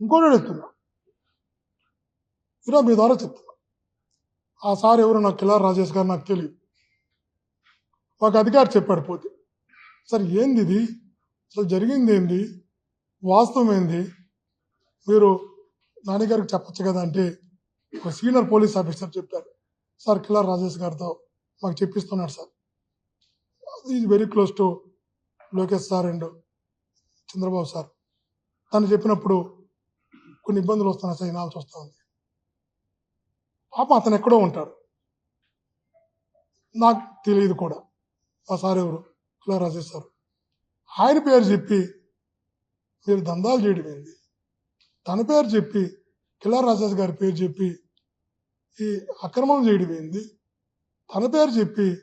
ఇంకోటి అడుగుతున్నా ఈరోజు మీ ద్వారా చెప్తున్నా. ఆ సార్ ఎవరు నాకు కిలార్ రాజేష్ గారు నాకు తెలియదు ఒక అధికారి చెప్పాడు పోతే సార్ ఏంది ఇది అసలు జరిగింది ఏంది? వాస్తవం ఏంది? మీరు నాన్నగారికి చెప్పొచ్చు కదా అంటే ఒక సీనియర్ పోలీస్ ఆఫీసర్ చెప్పారు. సార్ కిలార్ రాజేష్ గారితో మాకు చెప్పిస్తున్నాడు sir. Is very close to Lokesh sir and Chandrababu sir. తను చెప్పినప్పుడు కొన్ని ఇబ్బందులు వస్తున్నాయి సైనాల్సి వస్తుంది. పాపం అతను ఎక్కడో ఉంటాడు. నాకు తెలియదు కూడా. ఆ సార్ ఎవరు? ఇలా రాసేస్తారు ఆయన పేరు చెప్పి మీరు దందాలు చేయడం ఏంది? తన పేరు చెప్పి కిలా రాజేష్ గారి పేరు చెప్పి ఈ అక్రమం చేయడం ఏంది? తన పేరు చెప్పి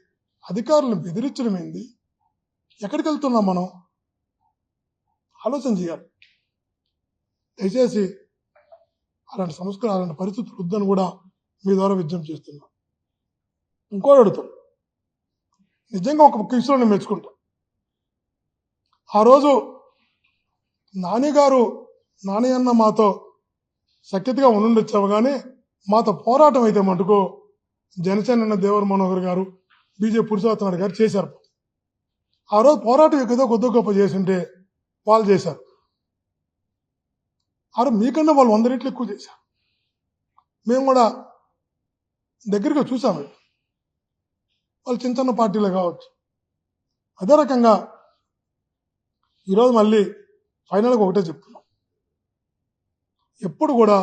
అధికారులను బెదిరించడం ఏంది? ఎక్కడికి వెళ్తున్నాం మనం? ఆలోచన చేయాలి. దయచేసి అలాంటి సంస్కరణ అలాంటి పరిస్థితులు వద్దని కూడా మీ ద్వారా విజ్ఞప్తి చేస్తున్నా ఇంకోటి అడుగుతాం నిజంగా ఒక కిషోర్ని మెచ్చుకుంటాం. మెచ్చుకుంటా ఆ రోజు నాని గారు నాని అన్న మాతో సఖ్యతగా ఉండుండొచ్చావు కానీ మాతో పోరాటం అయితే మటుకు జనసేన అన్న దేవర మనోహర్ గారు బీజేపీ పురుషోత్తనాయుడు గారు చేశారు. ఆ రోజు పోరాటం ఎక్కువ కొద్ది గొప్ప చేసింటే వాళ్ళు చేశారు. ఆరు మీకన్నా వాళ్ళు వంద రెట్లు ఎక్కువ చేశారు. మేము కూడా దగ్గరగా చూసాము వాళ్ళు చిన్న చిన్న పార్టీలు కావచ్చు. అదే రకంగా ఈరోజు మళ్ళీ ఫైనల్గా ఒకటే చెప్తున్నాం. ఎప్పుడు కూడా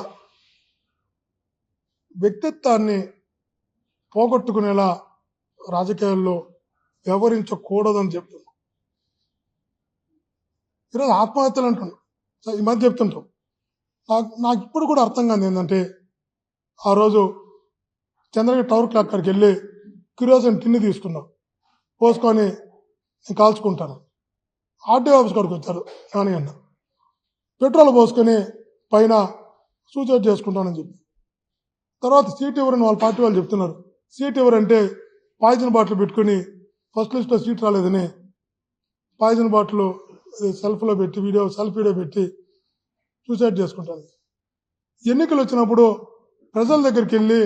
వ్యక్తిత్వాన్ని పోగొట్టుకునేలా రాజకీయాల్లో వ్యవహరించకూడదని చెప్తున్నాం. ఈరోజు ఆత్మహత్యలు అంటున్నాం. ఈ మధ్య చెప్తుంటాం. నాకు నాకు ఇప్పుడు కూడా అర్థం కాదు ఏంటంటే ఆ రోజు చంద్రగిరి టవర్ క్లాక్ కాడికి వెళ్ళి కిరోసిన్ టిన్ని తీసుకున్నాం. పోసుకొని నేను కాల్చుకుంటాను. ఆర్టీఓ ఆఫీస్ కాడికి వచ్చారు నాన్నగన్న పెట్రోల్ పోసుకొని పైన సూసైడ్ చేసుకుంటానని చెప్పి. తర్వాత సీట్ ఎవరని వాళ్ళ పార్టీ వాళ్ళు చెప్తున్నారు. సీట్ ఎవరంటే పాయిజన్ బాటిల్ పెట్టుకుని ఫస్ట్ లిస్ట్లో సీట్ రాలేదని పాయిజన్ బాటిల్ సెల్ఫ్లో పెట్టి వీడియో సెల్ఫ్ వీడియో పెట్టి సూసైడ్ చేసుకుంటాను ఎన్నికలు వచ్చినప్పుడు ప్రజల దగ్గరికి వెళ్ళి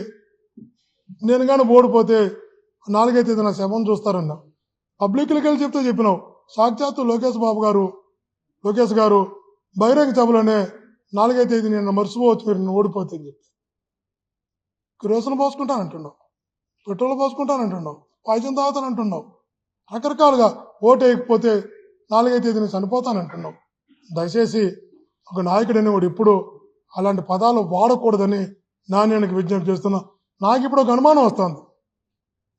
నేను కానీ ఓడిపోతే నాలుగైతే నా శవం చూస్తారన్న. పబ్లిక్లకి వెళ్ళి చెప్తే చెప్పినావు. సాక్షాత్తు లోకేష్ బాబు గారు లోకేష్ గారు బహిరంగ సభలోనే నాలుగైతే ఐదు నేను మర్చిపోవచ్చు మీరు నేను ఓడిపోతే అని చెప్పి. కిరోసిన్ పోసుకుంటానంటున్నావు పెట్రోల్ పోసుకుంటాను అంటున్నావు. పాయిజన్ తాగుతానంటున్నావు రకరకాలుగా ఓటు వేయకపోతే నాలుగైతే తేదీని నేను చనిపోతానంటున్నావు దయచేసి ఒక నాయకుడనే వాడు ఎప్పుడు అలాంటి పదాలు వాడకూడదని నాణ్యానికి విజ్ఞప్తి చేస్తున్నా. నాకు ఇప్పుడు ఒక అనుమానం వస్తుంది.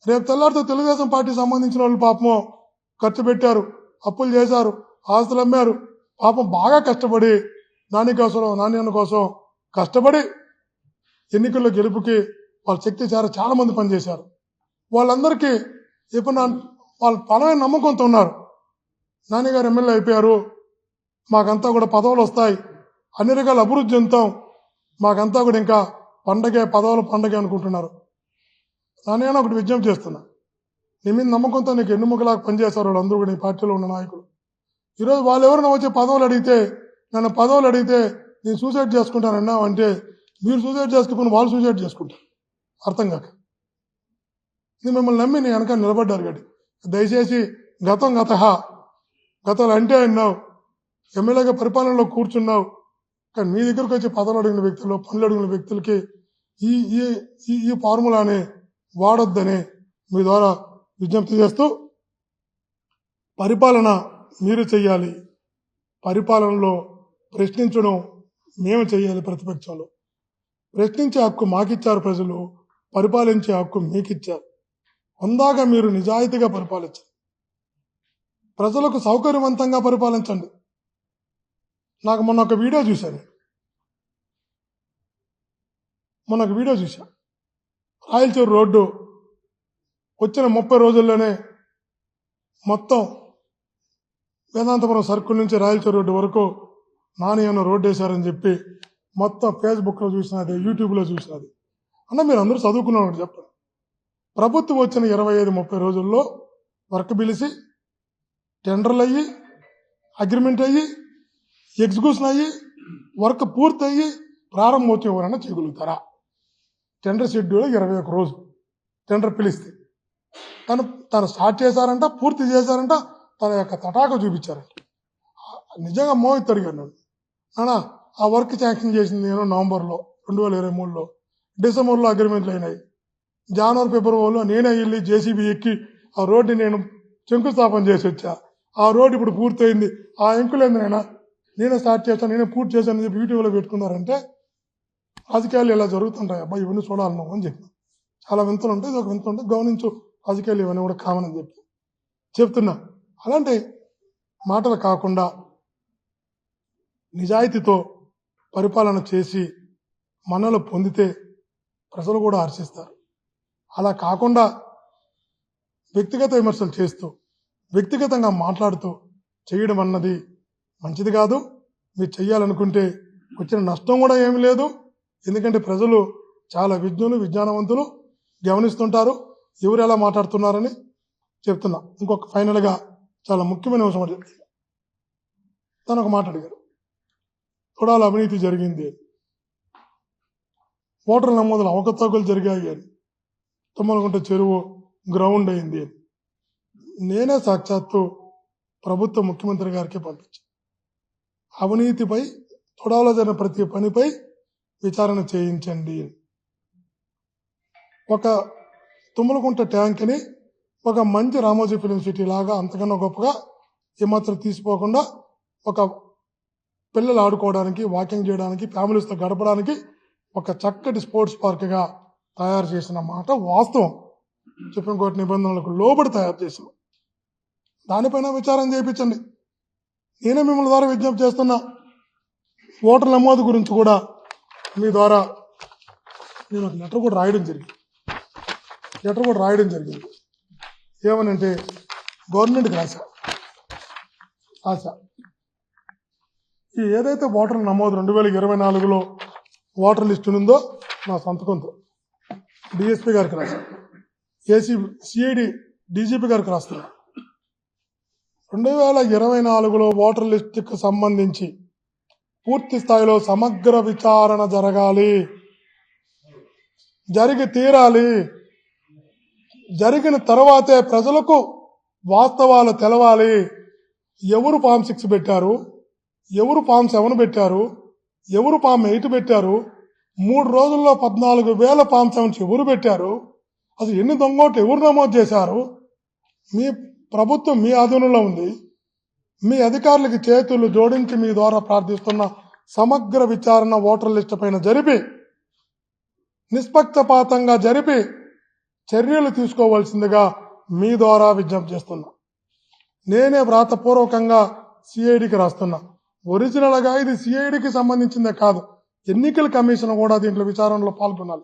రేపు తెల్లారితో తెలుగుదేశం పార్టీ సంబంధించిన వాళ్ళు పాపము ఖర్చు పెట్టారు అప్పులు చేశారు ఆస్తులు అమ్మారు. పాపం బాగా కష్టపడి నాని కోసం నాణ్యాన్ని కోసం కష్టపడి ఎన్నికల్లో గెలుపుకి వాళ్ళ శక్తి చాలా చాలా మంది పనిచేశారు. వాళ్ళందరికీ ఇప్పుడు నా వాళ్ళ బలమైన నమ్మకంతో ఉన్నారు. నాన్నగారు ఎమ్మెల్యే అయిపోయారు. మాకంతా కూడా పదవులు వస్తాయి. అన్ని రకాల అభివృద్ధి చెందుతాం. మాకంతా కూడా ఇంకా పండగే పదవుల పండగే అనుకుంటున్నారు. నాన్న ఒకటి విజ్ఞప్తి చేస్తున్నా. నీ మీద నమ్మకంతో నీకు ఎన్నుముకలాగా పనిచేస్తారు వాళ్ళందరూ కూడా ఈ పార్టీలో ఉన్న నాయకులు. ఈరోజు వాళ్ళు ఎవరైనా వచ్చి పదవులు అడిగితే నన్ను పదవులు అడిగితే నేను సూసైడ్ చేసుకుంటానన్నావు అంటే మీరు సూసైడ్ చేసుకుని వాళ్ళు సూసైడ్ చేసుకుంటారు. అర్థం కాక. నేను మిమ్మల్ని నమ్మి నేను వెనక నిలబడ్డారు గడి దయచేసి గతం గత గతాలు అంటే అన్నావు. ఎమ్మెల్యేగా పరిపాలనలో కూర్చున్నావు. కానీ మీ దగ్గరకు వచ్చి పదవులు అడిగిన వ్యక్తులు పనులు అడిగిన వ్యక్తులకి ఈ ఈ ఈ- ఫార్ములానే వాడొద్దని మీ ద్వారా విజ్ఞప్తి చేస్తూ పరిపాలన మీరు చేయాలి పరిపాలనలో ప్రశ్నించడం మేము చేయాలి ప్రతిపక్షంలో. ప్రశ్నించే హక్కు మాకిచ్చారు ప్రజలు పరిపాలించే హక్కు మీకిచ్చారు. అందాక మీరు నిజాయితీగా పరిపాలించండి. ప్రజలకు సౌకర్యవంతంగా పరిపాలించండి. నాకు మొన్న ఒక వీడియో చూశాను మొన్న ఒక వీడియో చూశా. రాయలచూరు రోడ్డు వచ్చిన ముప్పై రోజుల్లోనే మొత్తం వేదాంతపురం సర్కిల్ నుంచి రాయలచూరు రోడ్డు వరకు నాని అన్న రోడ్డు వేశారని చెప్పి మొత్తం ఫేస్బుక్లో చూసినది యూట్యూబ్లో చూసినది. అన్న మీరు అందరూ చదువుకున్నాను చెప్పండి. ప్రభుత్వం వచ్చిన ఇరవై ఐదు ముప్పై రోజుల్లో వర్క్ పిలిచి టెండర్లు అయ్యి అగ్రిమెంట్ అయ్యి ఎగ్జిక్యూషన్ అయ్యి వర్క్ పూర్తయ్యి ప్రారంభోత్సవం ఎవరైనా చేయగలుగుతారా? టెండర్ షెడ్యూల్ ఇరవై ఒక రోజు. టెండర్ పిలిస్తే. తను తను స్టార్ట్ చేశారంట పూర్తి చేశారంట తన యొక్క తటాక చూపించారంట. నిజంగా మోహిత్ అడిగాను నన్ను. ఆ వర్క్ శాంక్షన్ చేసింది నేను నవంబర్లో రెండు వేల ఇరవై మూడులో. డిసెంబర్లో అగ్రిమెంట్లు అయినాయి. జనవరి ఫిబ్రవరిలో నేనే వెళ్ళి జేసీబీ ఎక్కి ఆ రోడ్డు నేను శంకుస్థాపన చేసి వచ్చా. ఆ రోడ్డు ఇప్పుడు పూర్తయింది. ఆ ఎంకులేంది నేను నేనే స్టార్ట్ చేస్తాను నేనే పూర్తి చేశాను చెప్పి యూట్యూబ్లో పెట్టుకున్నారంటే రాజకీయాలు ఇలా జరుగుతుంటాయి. అబ్బాయి ఇవన్నీ చూడాలి నువ్వు అని చెప్పి చాలా వింతలు ఉంటాయి ఇది ఒక వింత ఉంటుంది. గమనించు రాజకీయాలు ఇవన్నీ కూడా కామన్ అని చెప్పి చెప్తున్నా. అలాంటి మాటలు కాకుండా నిజాయితీతో పరిపాలన చేసి మనలు పొందితే ప్రజలు కూడా హర్షిస్తారు. అలా కాకుండా వ్యక్తిగత విమర్శలు చేస్తూ వ్యక్తిగతంగా మాట్లాడుతూ చేయడం అన్నది మంచిది కాదు. మీరు చెయ్యాలనుకుంటే వచ్చిన నష్టం కూడా ఏమీ లేదు. ఎందుకంటే ప్రజలు చాలా విజ్ఞులు విజ్ఞానవంతులు గమనిస్తుంటారు. ఎవరు ఎలా మాట్లాడుతున్నారని చెప్తున్నా. ఇంకొక ఫైనల్గా చాలా ముఖ్యమైన అంశం ఒకటి చెప్తున్నా. తను ఒక మాట అడిగారు. కొడాల అవినీతి జరిగింది. అని. నమోదులు అవకతవకలు జరిగాయి అని. తుమ్మలగుంట చెరువు గ్రౌండ్ అయింది అని. నేనే సాక్షాత్తు ప్రభుత్వ ముఖ్యమంత్రి గారికి పంపించాను అవినీతిపై తొడాలో జరిగిన ప్రతి పనిపై విచారణ చేయించండి. ఒక తుమ్మలకుంట ట్యాంక్ని ఒక మంచి రామోజీ ఫిలిం సిటీ లాగా అంతకన్నా గొప్పగా ఏమాత్రం తీసిపోకుండా ఒక పిల్లలు ఆడుకోవడానికి వాకింగ్ చేయడానికి ఫ్యామిలీస్తో గడపడానికి ఒక చక్కటి స్పోర్ట్స్ పార్క్గా తయారు చేసిన మాట వాస్తవం. సుప్రీంకోర్టు నిబంధనలకు లోబడి తయారు చేసాం దానిపైన విచారం చేయించండి. నేనే మిమ్మల్ని ద్వారా విజ్ఞప్తి చేస్తున్నా. ఓటర్ నమోదు గురించి కూడా మీ ద్వారా నేను ఒక లెటర్ కూడా రాయడం జరిగింది. లెటర్ కూడా రాయడం జరిగింది. ఏమనంటే గవర్నమెంట్కి రాశా. రాశా. ఈ ఏదైతే ఓటర్ నమోదు రెండు వేల ఇరవై నాలుగులో ఓటర్ లిస్ట్ ఉందో నా సంతకంతో డిఎస్పీ గారికి రాశా. ఏసీ సిఐడి డీజీపీ గారికి రాస్తున్నా. రెండు వేల ఇరవై నాలుగులో ఓటర్ లిస్టుకు సంబంధించి పూర్తి స్థాయిలో సమగ్ర విచారణ జరగాలి. జరిగి తీరాలి. జరిగిన తర్వాతే ప్రజలకు వాస్తవాలు తెలవాలి. ఎవరు ఫామ్ సిక్స్ పెట్టారు? ఎవరు ఫామ్ సెవెన్ పెట్టారు? ఎవరు ఫామ్ ఎయిట్ పెట్టారు? మూడు రోజుల్లో పద్నాలుగు వేల ఫామ్ సెవెన్స్ ఎవరు పెట్టారు? అసలు ఎన్ని దొంగోట్లు ఎవరు నమోదు చేశారు? మీ ప్రభుత్వం మీ ఆధీనంలో ఉంది. మీ అధికారులకి చేతులు జోడించి మీ ద్వారా ప్రార్థిస్తున్న సమగ్ర విచారణ ఓటర్ లిస్టు పైన జరిపి నిష్పక్షపాతంగా జరిపి చర్యలు తీసుకోవాల్సిందిగా మీ ద్వారా విజ్ఞప్తి చేస్తున్నా. నేనే వ్రాతపూర్వకంగా సిఐడికి రాస్తున్నా. ఒరిజినల్గా ఇది సిఐడికి సంబంధించిందే కాదు. ఎన్నికల కమిషన్ కూడా దీంట్లో విచారణలో పాల్గొనాలి.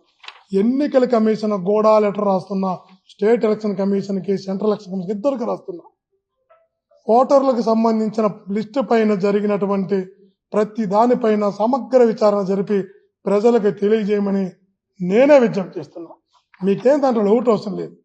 ఎన్నికల కమిషన్ కూడా లెటర్ రాస్తున్నా. స్టేట్ ఎలక్షన్ కమిషన్కి సెంట్రల్ ఎలక్షన్ కమిషన్ ఇద్దరికి రాస్తున్నా. ఓటర్లకు సంబంధించిన లిస్టు పైన జరిగినటువంటి ప్రతి దానిపైన సమగ్ర విచారణ జరిపి ప్రజలకు తెలియజేయమని నేనే విజ్ఞప్తి చేస్తున్నా. మీకేం దాంట్లో లోటు అవసరం లేదు.